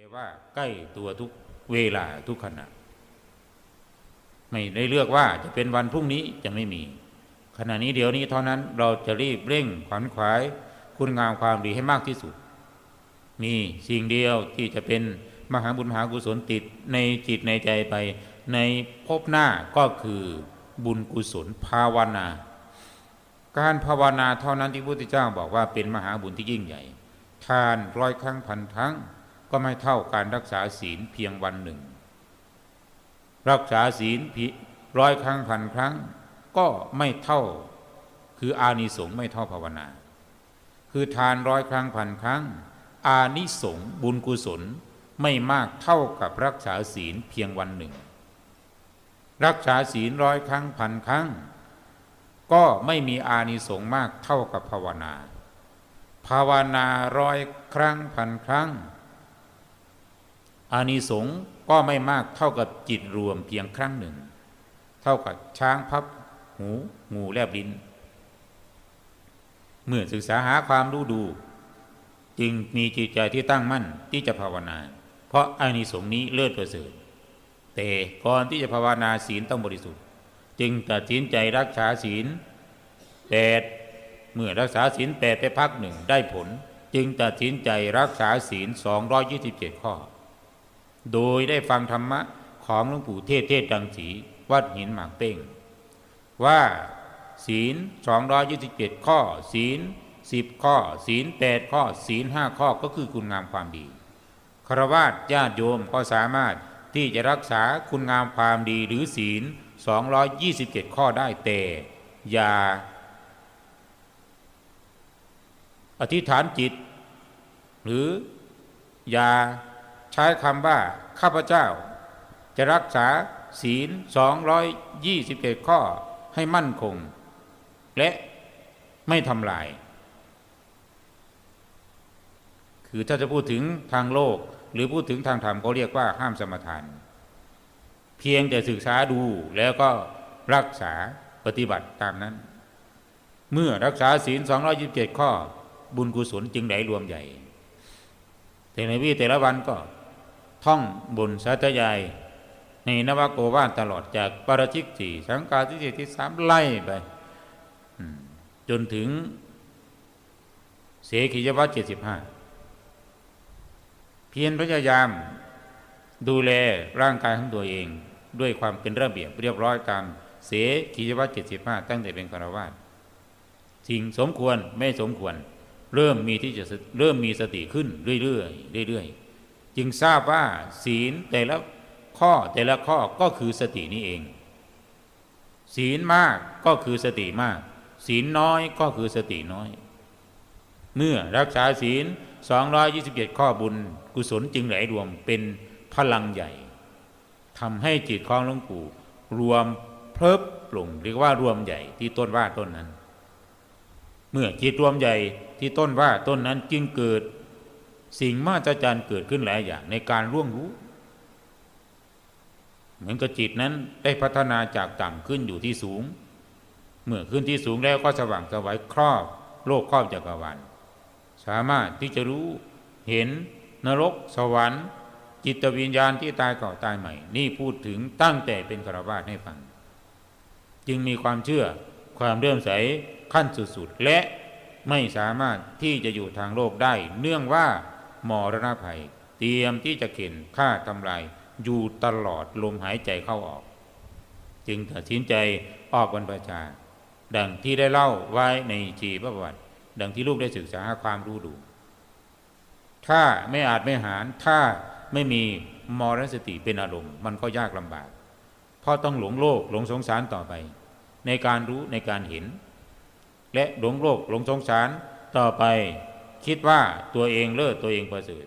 เรียกว่าใกล้ตัวทุกเวลาทุกขณะ ไม่ได้เลือกว่าจะเป็นวันพรุ่งนี้จะไม่มี ขณะนี้เดี๋ยวนี้เท่านั้นเราจะรีบเร่งขวัญขวาย คุณงามความดีให้มากที่สุด มีสิ่งเดียวที่จะเป็นมหาบุญมหากุศลติดในจิตในใจไป ในภพหน้าก็คือบุญกุศลภาวนา การภาวนาเท่านั้นที่พระพุทธเจ้าบอกว่าเป็นมหาบุญที่ยิ่งใหญ่ ทานร้อยครั้งพันครั้ง ก็ไม่เท่าการรักษาศีลเพียงวันหนึ่ง รักษาศีลร้อยครั้งพันครั้ง ก็ไม่เท่าคืออานิสงส์ไม่เท่าภาวนา คือทานร้อยครั้งพันครั้ง อานิสงส์บุญกุศลไม่มากเท่ากับรักษาศีลเพียงวันหนึ่ง รักษาศีลร้อยครั้งพันครั้ง ก็ไม่มีอานิสงส์มากเท่ากับภาวนา ภาวนาร้อยครั้งพันครั้ง อานิสงส์ก็ไม่มากเท่ากับจิตรวมเพียงครั้งหนึ่ง เท่ากับช้างพับหูงูแลบลิ้น เมื่อศึกษาหาความรู้ดู จึงมีจิตใจที่ตั้งมั่นที่จะภาวนา เพราะอานิสงส์นี้เลิศประเสริฐแต่ก่อนที่จะภาวนาศีลต้องบริสุทธิ์ จึงตัดสินใจรักษาศีลแปดเมื่อรักษาศีลแปดไปพักหนึ่งได้ผล จึงตัดสินใจรักษาศีล227ข้อ โดยได้ฟังธรรมะของหลวงปู่เทศเทศดังสีวัดหินหมากเป้ง ว่าศีล227ข้อ ศีล10 ข้อ ศีล8ข้อ ศีล5ข้อก็คือคุณงามความดีครวะญาติโยมก็สามารถที่จะรักษาคุณงามความดีหรือศีล 227 ข้อได้แต่อย่า อธิษฐานจิต หรืออย่า ใช้คำว่าข้าพเจ้า จะรักษาศีล 227 ข้อให้มั่นคง และไม่ทำลาย คือถ้าจะพูดถึงทางโลกหรือพูดถึงทางธรรมเขาเรียกว่าห้ามสมทาน เพียงแต่ศึกษาดูแล้วก็รักษาปฏิบัติตามนั้น เมื่อรักษาศีล 227 ข้อ บุญกุศลจึงไหลรวมใหญ่ แต่ในวิแต่ละวันก็ ท่องบนสาธยายในนวโกวาตลอดจากปาราชิกสี่สังกาทิเศษที่สามไล่ไปจนถึง เสขียวัตเจ็ดสิบห้าเพียรพยายาม ดูแลร่างกายของตัวเอง ด้วยความเป็นระเบียบเรียบร้อยตาม เสขียวัตเจ็ดสิบห้าตั้งแต่เป็นคารวาสสิ่งสมควรไม่สมควร เริ่มมีที่จะเริ่มมีสติขึ้นเรื่อยๆเรื่อยๆ จึงทราบว่าศีลแต่ละข้อแต่ละข้อก็คือสตินี้เอง ศีลมากก็คือสติมาก ศีลน้อยก็คือสติน้อย เมื่อรักษาศีล 227 ข้อบุญ กุศลจึงไหลรวมเป็นพลังใหญ่ทำให้จิตของหลวงปู่รวมเพิบปลงเรียกว่ารวมใหญ่ที่ต้นว่าต้นนั้น เมื่อจิตรวมใหญ่ที่ต้นว่าต้นนั้นจึงเกิด สิ่งมาจรรย์เกิดขึ้นหลายอย่างในการร่วงรู้ เหมือนกับจิตนั้นได้พัฒนาจากต่ำขึ้นอยู่ที่สูง เมื่อขึ้นที่สูงแล้วก็สว่างสวัยครอบ โลกครอบจักรวาลสามารถที่จะรู้เห็นนรก สวรรค์ จิตวิญญาณที่ตายเก่าตายใหม่ นี่พูดถึงตั้งแต่เป็นคารวาสให้ฟัง จึงมีความเชื่อความเลื่อมใสขั้นสุดๆและไม่สามารถที่จะอยู่ทางโลกได้ เนื่องว่า มรณะภัย เตรียมที่จะเข็นฆ่าทำลายอยู่ตลอดลมหายใจเข้าออก จึงตัดสินใจออกบรรพชา ดังที่ได้เล่าไว้ในจีพระประวัติ ดังที่ลูกได้ศึกษาความรู้ดู ถ้าไม่อาจไม่หารถ้าไม่มีมรณสติเป็นอารมณ์ มันก็ยากลำบากเพราะต้องหลงโลกหลงสงสารต่อไป ในการรู้ในการเห็น และหลงโลกหลงสงสารต่อไป คิดว่าตัวเองเลิศตัวเองประเสริฐ